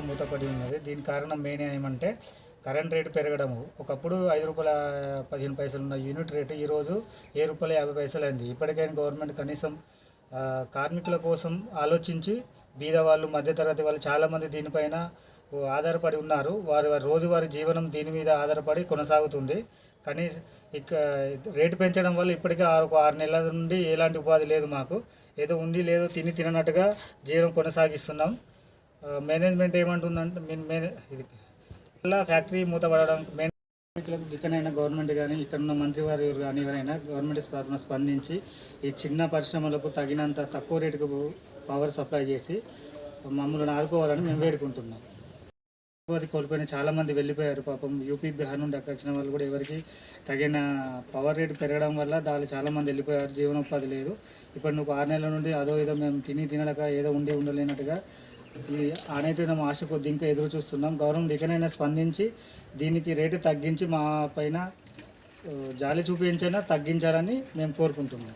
మూతపడి ఉన్నది. దీని కారణం మెయిన్ ఏమంటే కరెంట్ రేటు పెరగడము. ఒకప్పుడు ఐదు రూపాయల పదిహేను పైసలు ఉన్న యూనిట్ రేటు ఈరోజు ఏ రూపాయల యాభై పైసలు అయింది. ఇప్పటికైనా గవర్నమెంట్ కనీసం కార్మికుల కోసం ఆలోచించి బీద వాళ్ళు మధ్యతరగతి వాళ్ళు చాలామంది దీనిపైన ఆధారపడి ఉన్నారు. వారి వారి రోజువారి జీవనం దీని మీద ఆధారపడి కొనసాగుతుంది. కానీ ఇక రేటు పెంచడం వల్ల ఇప్పటికే ఆరు ఆరు నెలల నుండి ఎలాంటి ఉపాధి లేదు మాకు. ఏదో ఉంది లేదో తిని తిననట్టుగా జీవనం కొనసాగిస్తున్నాం. మేనేజ్మెంట్ ఏమంటుందంటే మెయిన్ ఇది మళ్ళీ ఫ్యాక్టరీ మూతపడడం మెయిన్ ఇక్కడైనా గవర్నమెంట్ కానీ ఇక్కడ ఉన్న మంత్రి వారు కానీ ఎవరైనా గవర్నమెంట్ స్ప- స్పందించి ఈ చిన్న పరిశ్రమలకు తగినంత తక్కువ రేటుకు పవర్ సప్లై చేసి మమ్మల్ని ఆదుకోవాలని మేము వేడుకుంటున్నాం. ఉపాధి కోల్పోయిన చాలామంది వెళ్ళిపోయారు. పాపం యూపీ బీహార్ నుండి అక్కడ వచ్చిన వాళ్ళు కూడా ఎవరికి తగిన పవర్ రేటు పెరగడం వల్ల దాని చాలామంది వెళ్ళిపోయారు. జీవనోపాధి లేదు. ఇప్పుడు నువ్వు ఆరు నెలల నుండి అదో ఏదో మేము తిని తినలేక ఏదో ఉండి ఉండలేనట్టుగా ఈ ఆనైతే ఆశ కొద్ది ఇంకా ఎదురు చూస్తున్నాం. గవర్నమెంట్ ఇకనైనా స్పందించి దీనికి రేటు తగ్గించి మా పైన జాలి చూపించైనా తగ్గించాలని మేము కోరుకుంటున్నాం.